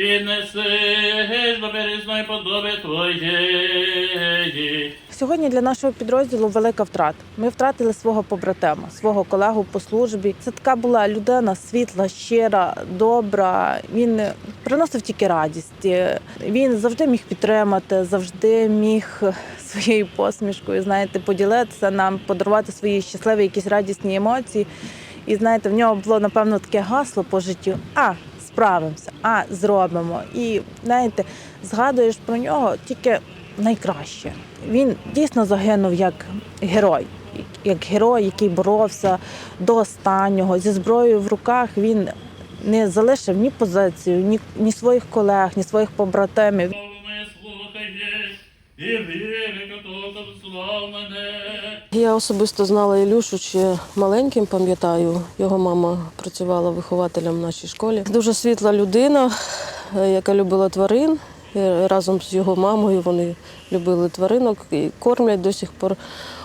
піднесиш до пересної подоби Твоєї. Сьогодні для нашого підрозділу велика втрата. Ми втратили свого побратима, свого колегу по службі. Це така була людина світла, щира, добра. Він приносив тільки радість. Він завжди міг підтримати, завжди міг своєю посмішкою, знаєте, поділитися нам, подарувати свої щасливі, якісь радісні емоції. І знаєте, в нього було напевно таке гасло по життю. А справимося, а зробимо. І знаєте, згадуєш про нього тільки найкраще. Він дійсно загинув як герой, як герой, який боровся до останнього зі зброєю в руках. Він не залишив ні позицію, ні, ні своїх колег, ні своїх побратимів. Я особисто знала Ілюшу ще маленьким, пам'ятаю. Його мама працювала вихователем в нашій школі. Дуже світла людина, е, яка любила тварин. І Разом з його мамою вони любили тваринок і кормлять до сих пор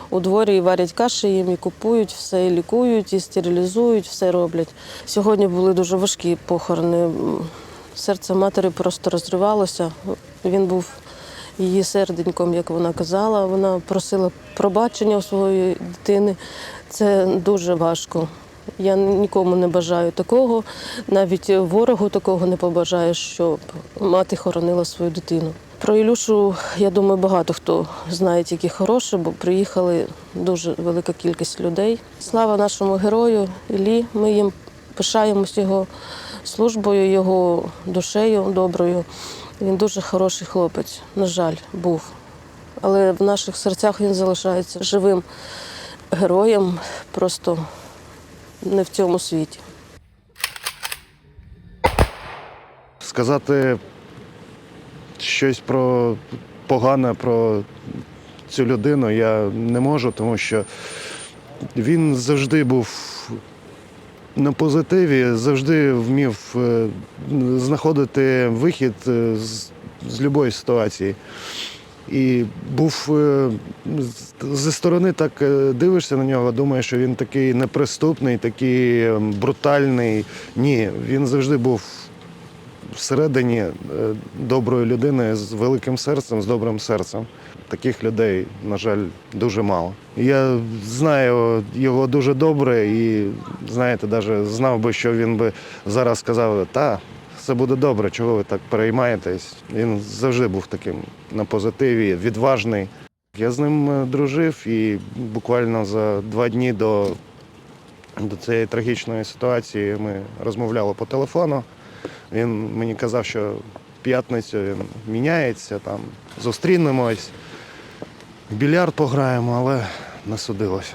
у дворі і варять каші їм, і купують все, і лікують, і стерилізують, все роблять. Сьогодні були дуже важкі похорони. Серце матері просто розривалося. Він був її серденьком, як вона казала. Вона просила пробачення у своєї дитини. Це дуже важко. Я нікому не бажаю такого, навіть ворогу такого не побажаю, щоб мати хоронила свою дитину. Про Ілюшу, я думаю, багато хто знає тільки хороше, бо приїхали дуже велика кількість людей. Слава нашому герою Іллі. Ми їм пишаємось його службою, його душею доброю. Він дуже хороший хлопець, на жаль, був. Але в наших серцях він залишається живим героєм, просто не в цьому світі. сказати щось про погане про цю людину я не можу, тому що він завжди був на позитиві, завжди вмів е, знаходити вихід е, з, з будь-якої ситуації. І був е, зі сторони так дивишся на нього, думаєш, що він такий неприступний, такий е, брутальний. Ні, він завжди був всередині е, доброї людини з великим серцем, з добрим серцем. Таких людей, на жаль, дуже мало. Я знаю його дуже добре і, знаєте, навіть знав би, що він би зараз сказав, та все буде добре, чого ви так переймаєтесь. Він завжди був таким на позитиві, відважний. Я з ним е, дружив і буквально за два дні до, до цієї трагічної ситуації ми розмовляли по телефону. Він мені казав, що п'ятницю він міняється, там зустрінемось, в більярд пограємо, але не судилося.